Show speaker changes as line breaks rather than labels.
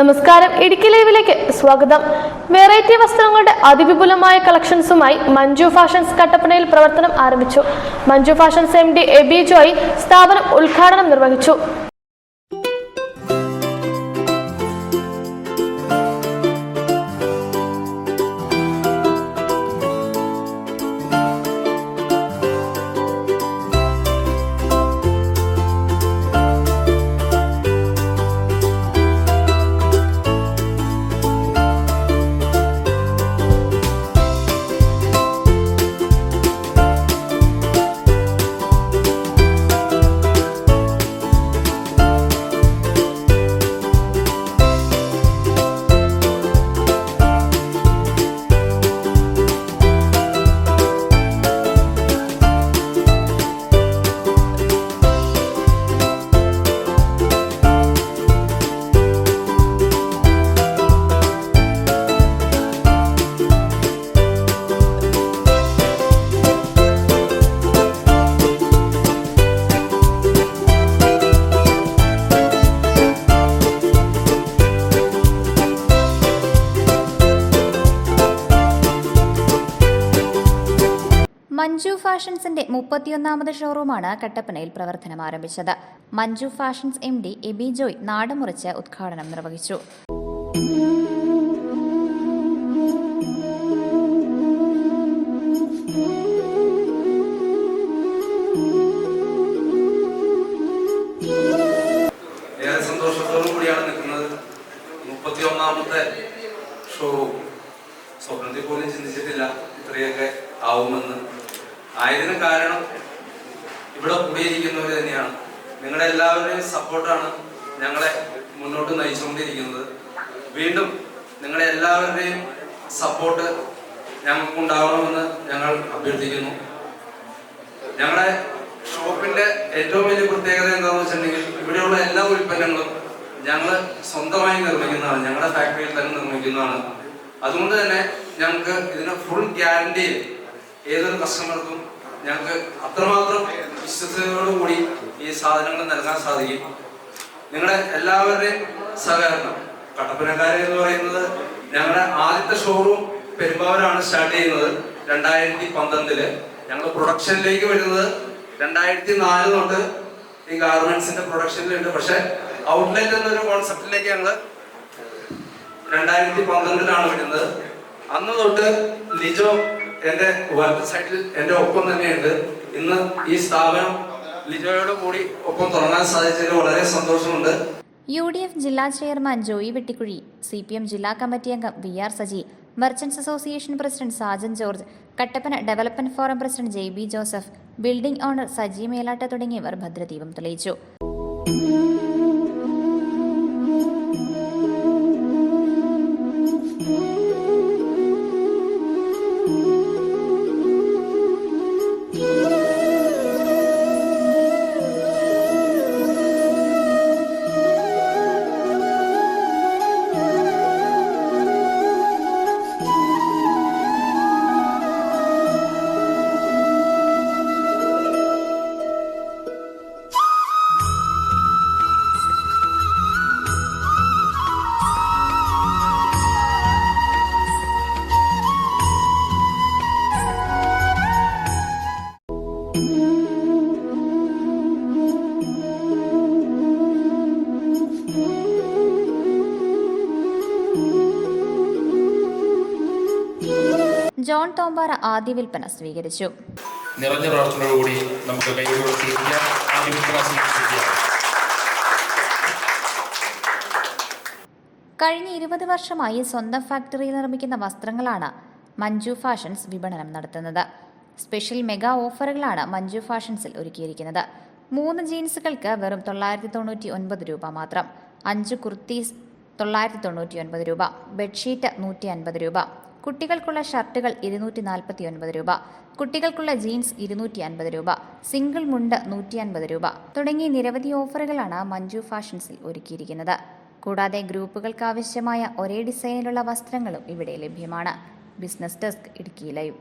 നമസ്കാരം. ഇടുക്കി ലൈവിലേക്ക് സ്വാഗതം. വെറൈറ്റി വസ്ത്രങ്ങളുടെ അതിവിപുലമായ കളക്ഷൻസുമായി മഞ്ജു ഫാഷൻസ് കട്ടപ്പനയിൽ പ്രവർത്തനം ആരംഭിച്ചു. Manju fashions M D Eby Joy സ്ഥാപനം ഉദ്ഘാടനം നിർവഹിച്ചു.
മഞ്ജു ഫാഷൻസിന്റെ മുപ്പത്തിയൊന്നാമത് ഷോറൂമാണ് കട്ടപ്പനയിൽ പ്രവർത്തനം ആരംഭിച്ചത്. Manju fashions M D Eby Joy നാടുമുറിച്ച് ഉദ്ഘാടനം നിർവഹിച്ചു.
സന്തോഷത്തോടു കൂടിയാണ് നിൽക്കുന്നത്. മുപ്പത്തി ഒന്നാമത്തെ ഷോറൂം. സ്വപ്നത്തിൽ പോലും ചിന്തിച്ചിട്ടില്ല ഇത്രയൊക്കെ ആവുമെന്ന്. ആയതിന് കാരണം ഇവിടെ കൂടിയിരിക്കുന്നവർ തന്നെയാണ്. നിങ്ങളുടെ എല്ലാവരുടെയും സപ്പോർട്ടാണ് ഞങ്ങളെ മുന്നോട്ട് നയിച്ചുകൊണ്ടിരിക്കുന്നത്. വീണ്ടും നിങ്ങളുടെ എല്ലാവരുടെയും സപ്പോർട്ട് ഞങ്ങൾക്കുണ്ടാവണമെന്ന് ഞങ്ങൾ അഭ്യർത്ഥിക്കുന്നു. ഞങ്ങളുടെ ഷോപ്പിന്റെ ഏറ്റവും വലിയ പ്രത്യേകത എന്താണെന്ന് വെച്ചിട്ടുണ്ടെങ്കിൽ ഇവിടെയുള്ള എല്ലാ ഉൽപ്പന്നങ്ങളും ഞങ്ങൾ സ്വന്തമായി നിർമ്മിക്കുന്നതാണ്. ഞങ്ങളുടെ ഫാക്ടറിയിൽ തന്നെ നിർമ്മിക്കുന്നതാണ്. അതുകൊണ്ട് തന്നെ ഞങ്ങൾക്ക് ഇതിന് ഫുൾ ഗ്യാരണ്ടിയിൽ ഏതൊരു കസ്റ്റമർക്കും ഞങ്ങൾക്ക് അത്രമാത്രം വിശ്വസതയോടുകൂടി ഈ സാധനങ്ങൾ നൽകാൻ സാധിക്കും. നിങ്ങളുടെ എല്ലാവരുടെയും സഹകരണം. കട്ടപ്പനക്കാരെ എന്ന് പറയുന്നത് ഞങ്ങളുടെ ആദ്യത്തെ ഷോറൂം പെരുമ്പാവൂരാണ് സ്റ്റാർട്ട് ചെയ്യുന്നത് രണ്ടായിരത്തി പന്ത്രണ്ടിൽ. ഞങ്ങൾ പ്രൊഡക്ഷനിലേക്ക് വരുന്നത് രണ്ടായിരത്തി നാല് തൊട്ട് ഈ ഗാർമെന്റ്സിന്റെ പ്രൊഡക്ഷനിലുണ്ട് പക്ഷെ ഔട്ട്ലെറ്റ് എന്നൊരു കോൺസെപ്റ്റിലേക്ക് ഞങ്ങൾ രണ്ടായിരത്തി പന്ത്രണ്ടിലാണ് വരുന്നത്. അന്ന് തൊട്ട് ലിജോ എന്റെ വലത് സൈഡിൽ എന്റെ ഒപ്പം തന്നെയുണ്ട്. ഇന്ന് ഈ സ്ഥാപനം ലിജോയോട് കൂടി ഒപ്പം തുടങ്ങാൻ സാധിച്ചതിൽ വളരെ സന്തോഷമുണ്ട്.
യു ഡി എഫ് ജില്ലാ chairman Joy Vettikuzhi C P M ജില്ലാ കമ്മിറ്റി അംഗം V R Saji merchants association president Sajan George Kattappana development forum president J B Joseph building owner Saji Melatta തുടങ്ങിയവർ ഭദ്രദീപം തെളിയിച്ചു. ജോൺ തോമ്പാറ ആദ്യ വിൽപ്പന സ്വീകരിച്ചു.
നിറഞ്ഞ പ്രാർത്ഥനയോടുകൂടി നമുക്ക് സ്വീകരിക്കാം
കഴിഞ്ഞ ഇരുപത് വർഷമായി സ്വന്തം ഫാക്ടറിയിൽ നിർമ്മിക്കുന്ന വസ്ത്രങ്ങളാണ് മഞ്ജു ഫാഷൻസ് വിപണനം നടത്തുന്നത്. സ്പെഷ്യൽ മെഗാ ഓഫറുകളാണ് മഞ്ജു ഫാഷൻസിൽ ഒരുക്കിയിരിക്കുന്നത്. മൂന്ന് ജീൻസുകൾക്ക് വെറും തൊള്ളായിരത്തി തൊണ്ണൂറ്റി ഒൻപത് രൂപ മാത്രം. അഞ്ച് കുർത്തീസ് തൊള്ളായിരത്തി തൊണ്ണൂറ്റി ഒൻപത് രൂപ. ബെഡ്ഷീറ്റ് നൂറ്റി അൻപത് രൂപ. കുട്ടികൾക്കുള്ള ഷർട്ടുകൾ ഇരുന്നൂറ്റി നാൽപ്പത്തി ഒൻപത് രൂപ. കുട്ടികൾക്കുള്ള ജീൻസ് ഇരുന്നൂറ്റി അൻപത് രൂപ. സിംഗിൾ മുണ്ട് നൂറ്റി അൻപത് രൂപ. തുടങ്ങി നിരവധി ഓഫറുകളാണ് മഞ്ജു ഫാഷൻസിൽ ഒരുക്കിയിരിക്കുന്നത്. കൂടാതെ ഗ്രൂപ്പുകൾക്ക് ആവശ്യമായ ഒരേ ഡിസൈനിലുള്ള വസ്ത്രങ്ങളും ഇവിടെ ലഭ്യമാണ്. Business desk Idukki live